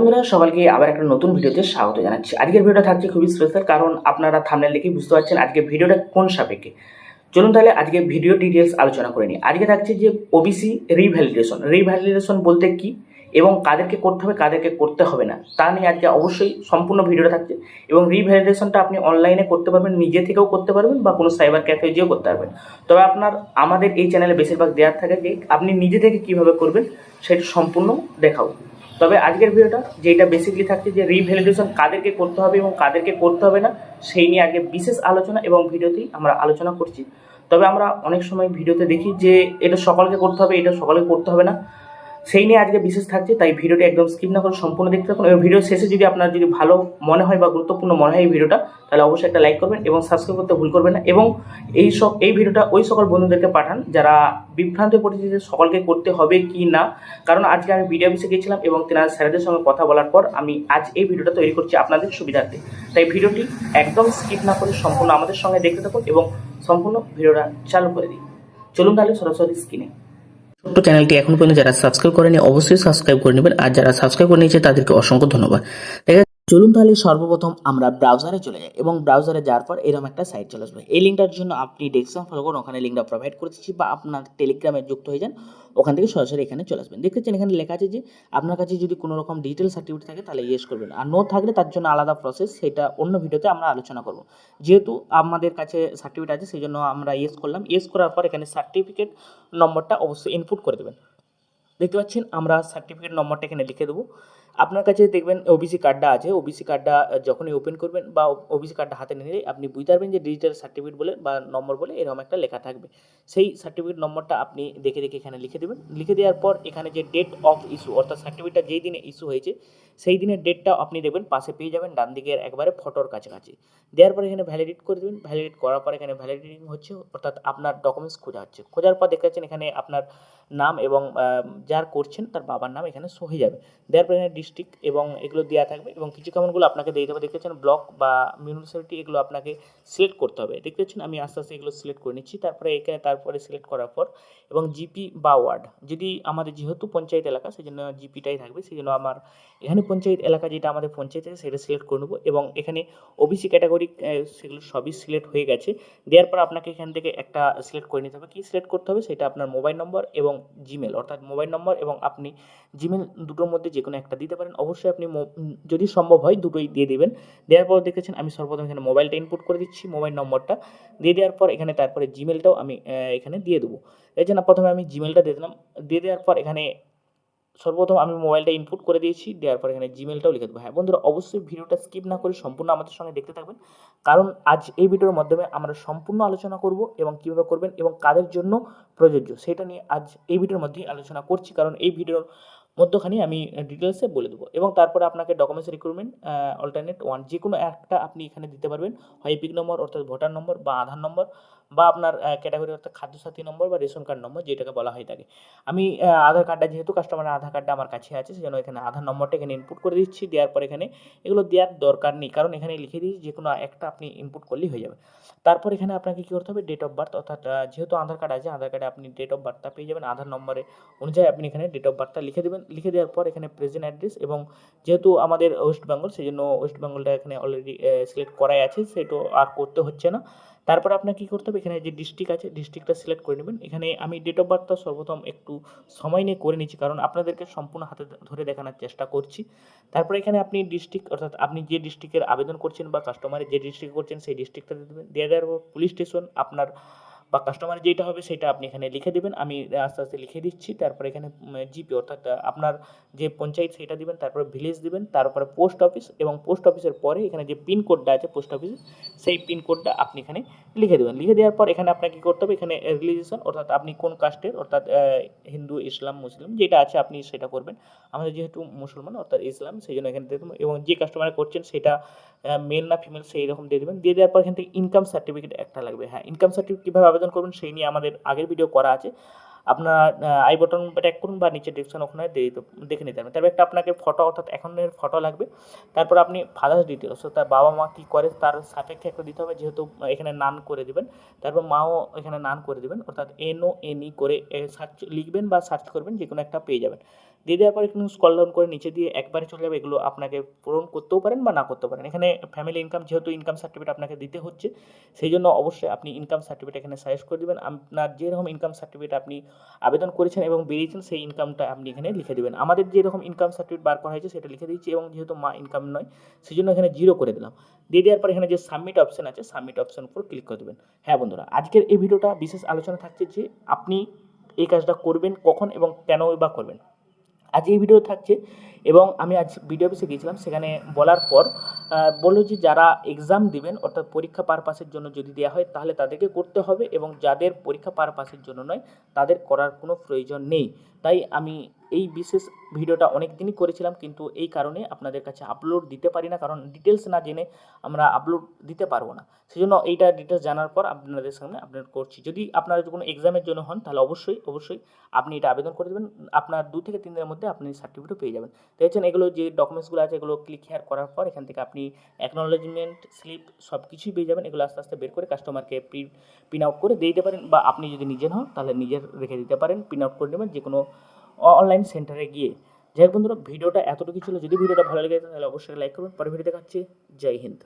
বন্ধুরা, সবাইকে আবার একটা নতুন ভিডিওতে স্বাগত জানাচ্ছি। আজকের ভিডিওটা থাকছে খুবই স্পেশাল কারণ আপনারা থামনেল দেখে বুঝতে পারছেন আজকে ভিডিওটা কোন সাপেক্ষে। চলুন তাহলে আজকে ভিডিও ডিটেলস আলোচনা করে নিই। আজকে থাকছে যে ওবিসি রিভ্যালিডেশন রিভ্যালিডেশন বলতে কি এবং কাদেরকে করতে হবে, কাদেরকে করতে হবে না, তা নিয়ে আজকে অবশ্যই সম্পূর্ণ ভিডিওটা থাকছে। এবং রিভ্যালিডেশনটা আপনি অনলাইনে করতে পারবেন, নিজে থেকেও করতে পারবেন বা কোনো সাইবার ক্যাফে যেও করতে পারবেন। তবে আপনার, আমাদের এই চ্যানেলে বেশিরভাগ দেওয়ার থাকে যে আপনি নিজে থেকে কীভাবে করবেন, সেটা সম্পূর্ণ দেখাবো। তবে আজকের ভিডিওটা যেটা বেসিকলি থাকছে যে রিভ্যালিডেশন কাদেরকে করতে হবে এবং কাদেরকে করতে হবে না, সেই নিয়ে আজকে বিশেষ আলোচনা এবং ভিডিওতেই আমরা আলোচনা করছি। তবে আমরা অনেক সময় ভিডিওতে দেখি যে এটা সকলকে করতে হবে, এটা সকলকে করতে হবে না। সেই নিয়ে আজকে বিশেষ থাকছে, তাই ভিডিওটি একদম স্কিপ না করে সম্পূর্ণ দেখতে থাকুন। এবং ভিডিও শেষে যদি আপনার যদি ভালো মনে হয় বা গুরুত্বপূর্ণ মনে হয় এই ভিডিওটা, তাহলে অবশ্যই একটা লাইক করবেন এবং সাবস্ক্রাইব করতে ভুল করবেন না। এবং এই সব, এই ভিডিওটা ওই সকল বন্ধুদেরকে পাঠান যারা বিভ্রান্ত যে সকলকে করতে হবে কি না। কারণ আজকে আমি ভিডিও অফিসে গিয়েছিলাম এবং তেনার স্যারেদের সঙ্গে কথা বলার পর আমি আজ এই ভিডিওটা তৈরি করছি আপনাদের সুবিধার্থে। তাই ভিডিওটি একদম স্কিপ না করে সম্পূর্ণ আমাদের সঙ্গে দেখতে থাকুন এবং সম্পূর্ণ ভিডিওটা চালু করে দিই চলুন তাহলে সরাসরি স্ক্রিনে ছোট্ট চ্যানেলটি এখন পর্যন্ত যারা সাবস্ক্রাইব করেনি, অবশ্যই সাবস্ক্রাইব করে নেবেন। আর যারা সাবস্ক্রাইব করে নিয়েছে তাদেরকে অসংখ্য ধন্যবাদ। চলুন তাহলে সর্বপ্রথম আমরা ব্রাউজারে চলে যাই এবং ব্রাউজারে যাওয়ার পর এরকম একটা সাইট চলে আসবে। এই লিঙ্কটার জন্য আপনি ডেস্কটপ ফলো করুন ওখানে লিঙ্কটা প্রোভাইড করে দিচ্ছি বা আপনার টেলিগ্রামে যুক্ত হয়ে যান, ওখান থেকে সরাসরি এখানে চলে আসবেন। দেখতেছেন এখানে লেখা আছে যে, আপনার কাছে যদি কোনো রকম ডিজিটাল সার্টিফিকেট থাকে তাহলে ইয়েস করবেন। আর নো থাকলে তার জন্য আলাদা প্রসেস সেটা অন্য ভিডিওতে আমরা আলোচনা করব। যেহেতু আমাদের কাছে সার্টিফিকেট আছে, সেই জন্য আমরা ইয়েস করলাম। ইয়েস করার পর এখানে সার্টিফিকেট নম্বরটা অবশ্যই ইনপুট করে দেবেন। দেখতে পাচ্ছেন, আমরা সার্টিফিকেট নম্বরটা এখানে লিখে দেবো। আপনার কাছে দেখবেন ওবিসি কার্ডটা আছে। ওবিসি কার্ডটা যখনই ওপেন করবেন বা ওবিসি কার্ডটা হাতে নিলে আপনি বুঝতে পারবেন যে ডিজিটাল সার্টিফিকেট বলে বা নম্বর বলে এরকম একটা লেখা থাকবে। সেই সার্টিফিকেট নম্বরটা আপনি দেখে দেখে এখানে লিখে দেবেন। লিখে দেওয়ার পর এখানে যে ডেট অফ ইস্যু অর্থাৎ সার্টিফিকেটটা যেই দিনে ইস্যু হয়েছে, সেই দিনের ডেটটা আপনি দেখবেন পাশে পেয়ে যাবেন, ডান দিকের একবারে ফটোর কাছাকাছি। দেওয়ার পর এখানে ভ্যালিডেট করে দেবেন। ভ্যালিডেট করার পর এখানে ভ্যালিডেটিং হচ্ছে, অর্থাৎ আপনার ডকুমেন্টস খোঁজা হচ্ছে। খোঁজার পর দেখতে পাচ্ছেন এখানে আপনার নাম এবং যার করছেন তার বাবার নাম এখানে সহে যাবে। দেওয়ার পর এখানে ডিস্ট্রিক্ট এবং এগুলো দেওয়া থাকবে এবং কিছু কমেন্টগুলো আপনাকে দিয়ে দেবে। দেখতে পাচ্ছেন ব্লক বা মিউনিসিপ্যালিটি এগুলো আপনাকে সিলেক্ট করতে হবে। দেখতে পাচ্ছেন আমি আস্তে আস্তে এগুলো সিলেক্ট করে নিচ্ছি। তারপরে এখানে তারপরে সিলেক্ট করার পর এবং জিপি বা ওয়ার্ড যদি আমাদের যেহেতু পঞ্চায়েত এলাকা সেই জন্য জিপিটাই থাকবে। সেই জন্য আমার এখানে পঞ্চায়েত এলাকা যেটা আমাদের পঞ্চায়েত আছে, সেটা সিলেক্ট করে নেব এবং এখানে ওবিসি ক্যাটাগরি সেগুলো সবই সিলেক্ট হয়ে গেছে। দেওয়ার পর আপনাকে এখান থেকে একটা সিলেক্ট করে নিতে হবে। কী সিলেক্ট করতে হবে? সেটা আপনার মোবাইল নম্বর এবং জিমেল অর্থাৎ মোবাইল নম্বর এবং আপনি জিমেল দুটোর মধ্যে যে কোনো একটা পারেন, অবশ্যই আপনি যদি সম্ভব হয় দুটোই দিয়ে দেবেন। দেওয়ার পর দেখেছেন আমি সর্বপ্রথম এখানে মোবাইলটা ইনপুট করে দিচ্ছি, মোবাইল নম্বরটা। দিয়ে দেওয়ার পর এখানে তারপরে জিমেলটাও আমি এখানে দিয়ে দেবো। এই জন্য প্রথমে আমি জিমেলটা দিয়ে দিলাম। দিয়ে দেওয়ার পর এখানে সর্বপ্রথম আমি মোবাইলটা ইনপুট করে দিয়েছি। দেওয়ার পর এখানে জিমেলটাও লিখে দেবো। হ্যাঁ বন্ধুরা, অবশ্যই ভিডিওটা স্কিপ না করে সম্পূর্ণ আমাদের সঙ্গে দেখতে থাকবেন। কারণ আজ এই ভিডিওর মাধ্যমে আমরা সম্পূর্ণ আলোচনা করব এবং কীভাবে করবেন এবং কাদের জন্য প্রযোজ্য, সেটা নিয়ে আজ এই ভিডিওর মধ্যেই আলোচনা করছি। কারণ এই ভিডিওর মধ্যখানে আমি ডিটেলসে বলে দেবো। এবং তারপরে আপনাকে ডকুমেন্টস রিক্রুটমেন্ট অল্টারনেট ওয়ান যে কোনো একটা আপনি এখানে দিতে পারবেন। হয় পিক নম্বর অর্থাৎ ভোটার নম্বর বা আধার নম্বর বা আপনার ক্যাটাগরি অর্থাৎ খাদ্যসাথী নম্বর বা রেশন কার্ড নম্বর, যেটাকে বলা হয় থাকে আমি আধার কার্ডটা যেহেতু কাস্টমারের আধার কার্ডটা আমার কাছে আছে, সেজন্য এখানে আধার নম্বরটা এখানে ইনপুট করে দিচ্ছি। দেওয়ার পর এখানে এগুলো দেওয়ার দরকার নেই, কারণ এখানে লিখে দিয়েছি যে কোনো একটা আপনি ইনপুট করলেই হয়ে যাবে। তারপর এখানে আপনাকে কী করতে হবে? ডেট অফ বার্থ অর্থাৎ যেহেতু আধার কার্ড আছে, আধার কার্ডে আপনি ডেট অফ বার্থটা পেয়ে যাবেন। আধার নম্বরে অনুযায়ী আপনি এখানে ডেট অফ বার্থটা লিখে দেবেন। লিখে দেওয়ার পর এখানে প্রেজেন্ট অ্যাড্রেস এবং যেহেতু আমাদের ওয়েস্ট বেঙ্গল সেই জন্য ওয়েস্ট বেঙ্গলটা এখানে অলরেডি সিলেক্ট করাই আছে সেটা আর করতে হচ্ছে না। তারপর আপনার কী করতে হবে? এখানে যে ডিস্ট্রিক্ট আছে ডিস্ট্রিক্টটা সিলেক্ট করে নেবেন। এখানে আমি ডেট অফ বার্থটা সর্বপ্রথম একটু সময় নিয়ে করে নিচ্ছি, কারণ আপনাদেরকে সম্পূর্ণ হাতে ধরে দেখানোর চেষ্টা করছি। তারপর এখানে আপনি ডিস্ট্রিক্ট অর্থাৎ আপনি যে ডিস্ট্রিক্টের আবেদন করছেন বা কাস্টমারের যে ডিস্ট্রিক্ট করছেন, সেই ডিস্ট্রিক্টটা দিয়ে দেবেন। দিয়ে দেওয়ার পুলিশ স্টেশন আপনার বা কাস্টমারের যেটা হবে সেটা আপনি এখানে লিখে দেবেন। আমি আস্তে আস্তে লিখে দিচ্ছি। তারপর এখানে জিপি অর্থাৎ আপনার যে পঞ্চায়েত সেটা দিবেন, তারপরে ভিলেজ দিবেন, তারপরে পোস্ট অফিস এবং পোস্ট অফিসের পরে এখানে যে পিন কোডটা আছে পোস্ট অফিসে সেই পিন কোডটা আপনি এখানে লিখে দেবেন। লিখে দেওয়ার পর এখানে আপনাকে কী করতে হবে? এখানে রিলিজিয়ন অর্থাৎ আপনি কোন কাস্টের অর্থাৎ হিন্দু, ইসলাম, মুসলিম যেটা আছে আপনি সেটা করবেন। আমাদের যেহেতু মুসলমান, অর্থাৎ ইসলাম সেই জন্য এখানে দিয়ে দেবো। এবং যে কাস্টমার করছেন সেটা মেল না ফিমেল সেই রকম দিয়ে দেবেন। দিয়ে দেওয়ার পর এখান থেকে ইনকাম সার্টিফিকেট একটা লাগবে। হ্যাঁ ইনকাম সার্টিফিকেট কীভাবে আবেদন করবেন, সেই নিয়ে আমাদের আগের ভিডিও করা আছে। আপনার আই বটন ট্যাগ করুন বা নিচে ডিসক্রিপশন ওখানে দেখে নিতে পারবেন। তবে একটা আপনাকে ফটো অর্থাৎ এখনের ফটো লাগবে। তারপর আপনি ফাদার্স ডিটেলস তার বাবা মা কী করে, তার সাপেক্ষে একটা দিতে হবে, যেহেতু এখানে নান করে দেবেন। তারপর মাও এখানে নান করে দেবেন, অর্থাৎ এন ও এন ই করে সার্চ লিখবেন বা সার্চ করবেন যে কোনো একটা পেয়ে যাবেন। দিয়ে দেওয়ার পর এখানে স্কল ডাউন করে নিচে দিয়ে একবারে চলে যাবে, এগুলো আপনাকে পূরণ করতেও পারেন বা না করতেও পারেন। এখানে ফ্যামিলি ইনকাম যেহেতু ইনকাম সার্টিফিকেট আপনাকে দিতে হচ্ছে, সেই জন্য অবশ্যই আপনি ইনকাম সার্টিফিকেট এখানে সাজেস্ট করে দেবেন। আপনার যেরকম ইনকাম সার্টিফিকেট আপনি আবেদন করেছেন এবং বেরিয়েছেন, সেই ইনকামটা আপনি এখানে লিখে দেবেন। আমাদের যেরকম ইনকাম সার্টিফিকেট বার করা হয়েছে, সেটা লিখে দিচ্ছি এবং যেহেতু মা ইনকাম নয়, সেই জন্য এখানে জিরো করে দিলাম। দিয়ে দেওয়ার পর এখানে যে সাবমিট অপশন আছে সাবমিট অপশন উপর ক্লিক করে দেবেন। হ্যাঁ বন্ধুরা, আজকের এই ভিডিওটা বিশেষ আলোচনা থাকছে যে আপনি এই কাজটা করবেন কখন এবং কেন বা করবেন। আজ এই ভিডিও থাকছে এবং আমি আজ ভিডিও অফিসে গিয়েছিলাম, সেখানে বলার পর বলল যে যারা এক্সাম দিবেন, অর্থাৎ পরীক্ষা পারপাসের জন্য যদি দেওয়া হয়, তাহলে তাদেরকে করতে হবে এবং যাদের পরীক্ষা পারপাসের জন্য নয়, তাদের করার কোনো প্রয়োজন নেই। তাই আমি এই বিশেষ ভিডিওটা অনেক দিনই করেছিলাম, কিন্তু এই কারণে আপনাদের কাছে আপলোড দিতে পারি না, কারণ ডিটেলস না জেনে আমরা আপলোড দিতে পারব না। সেই জন্য এইটা ডিটেলস জানার পর আপনাদের সামনে আপলোড করছি। যদি আপনারা কোনো এক্সামের জন্য হন, তাহলে অবশ্যই অবশ্যই আপনি এটা আবেদন করে দেবেন। আপনার দু থেকে তিন দিনের মধ্যে আপনি সার্টিফিকেট পেয়ে যাবেন। দেখছেন এগুলো যে ডকুমেন্টসগুলো আছে, এগুলো ক্লিক হেয়ার করার পর এখান থেকে আপনি অ্যাকনোলেজমেন্ট স্লিপ সব কিছুই পেয়ে যাবেন। এগুলো আস্তে আস্তে বের করে কাস্টমারকে প্রিন্ট আউট করে দিয়ে দিতে পারেন। বা আপনি যদি নিজের হন, তাহলে নিজের রেখে দিতে পারেন। প্রিন্ট আউট করে নেবেন। যে কোনো অনলাইন সেন্টারে গিয়ে। যাই হোক বন্ধুরা, ভিডিওটা এতটুকু ছিল। যদি ভিডিওটা ভালো লেগে তাহলে অবশ্যই লাইক করবেন। পরে ভিডিও দেখাচ্ছি জয় হিন্দ।